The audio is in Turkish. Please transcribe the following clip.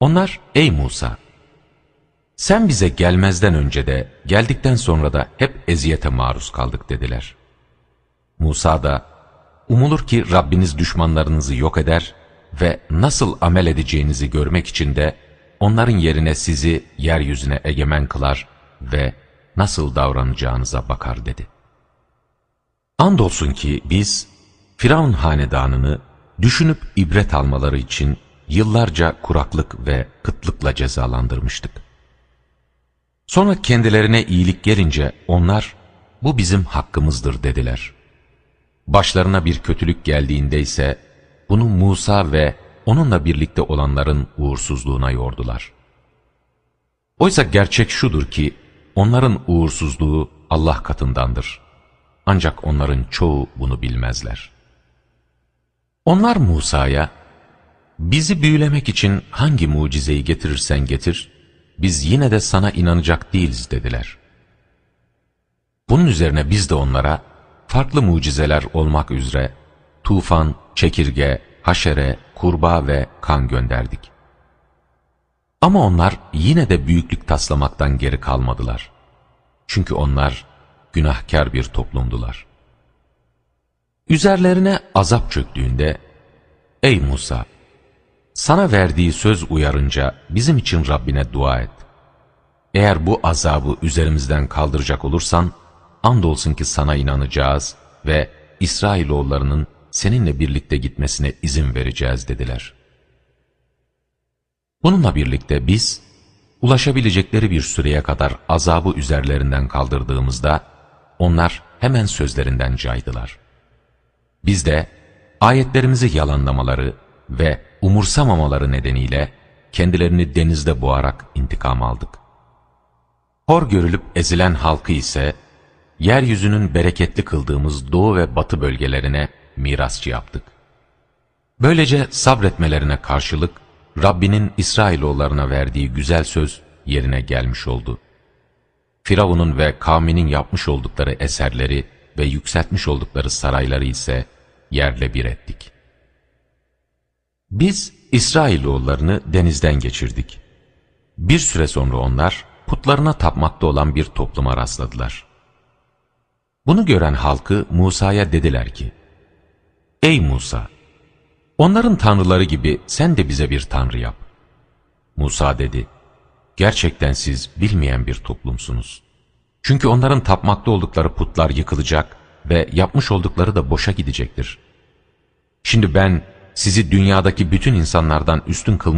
Onlar, ey Musa! Sen bize gelmezden önce de, geldikten sonra da hep eziyete maruz kaldık dediler. Musa da, umulur ki Rabbiniz düşmanlarınızı yok eder ve nasıl amel edeceğinizi görmek için de onların yerine sizi yeryüzüne egemen kılar ve nasıl davranacağınıza bakar dedi. Andolsun ki biz Firavun hanedanını düşünüp ibret almaları için yıllarca kuraklık ve kıtlıkla cezalandırmıştık. Sonra kendilerine iyilik gelince onlar bu bizim hakkımızdır dediler. Başlarına bir kötülük geldiğinde ise bunu Musa ve onunla birlikte olanların uğursuzluğuna yordular. Oysa gerçek şudur ki onların uğursuzluğu Allah katındandır. Ancak onların çoğu bunu bilmezler. Onlar Musa'ya, bizi büyülemek için hangi mucizeyi getirirsen getir, biz yine de sana inanacak değiliz dediler. Bunun üzerine biz de onlara, farklı mucizeler olmak üzere, tufan, çekirge, haşere, kurbağa ve kan gönderdik. Ama onlar yine de büyüklük taslamaktan geri kalmadılar. Çünkü onlar günahkar bir toplumdular. Üzerlerine azap çöktüğünde, Ey Musa! Sana verdiği söz uyarınca bizim için Rabbine dua et. Eğer bu azabı üzerimizden kaldıracak olursan, andolsun ki sana inanacağız ve İsrailoğullarının seninle birlikte gitmesine izin vereceğiz dediler. Bununla birlikte biz, ulaşabilecekleri bir süreye kadar azabı üzerlerinden kaldırdığımızda, onlar hemen sözlerinden caydılar. Biz de ayetlerimizi yalanlamaları ve umursamamaları nedeniyle kendilerini denizde boğarak intikam aldık. Hor görülüp ezilen halkı ise, yeryüzünün bereketli kıldığımız doğu ve batı bölgelerine mirasçı yaptık. Böylece sabretmelerine karşılık, Rabbinin İsrailoğullarına verdiği güzel söz yerine gelmiş oldu. Firavun'un ve kavminin yapmış oldukları eserleri ve yükseltmiş oldukları sarayları ise yerle bir ettik. Biz İsrailoğullarını denizden geçirdik. Bir süre sonra onlar putlarına tapmakta olan bir topluma rastladılar. Bunu gören halkı Musa'ya dediler ki, Ey Musa! Onların tanrıları gibi sen de bize bir tanrı yap. Musa dedi, Gerçekten siz bilmeyen bir toplumsunuz. Çünkü onların tapmakta oldukları putlar yıkılacak ve yapmış oldukları da boşa gidecektir. Şimdi ben sizi dünyadaki bütün insanlardan üstün kıl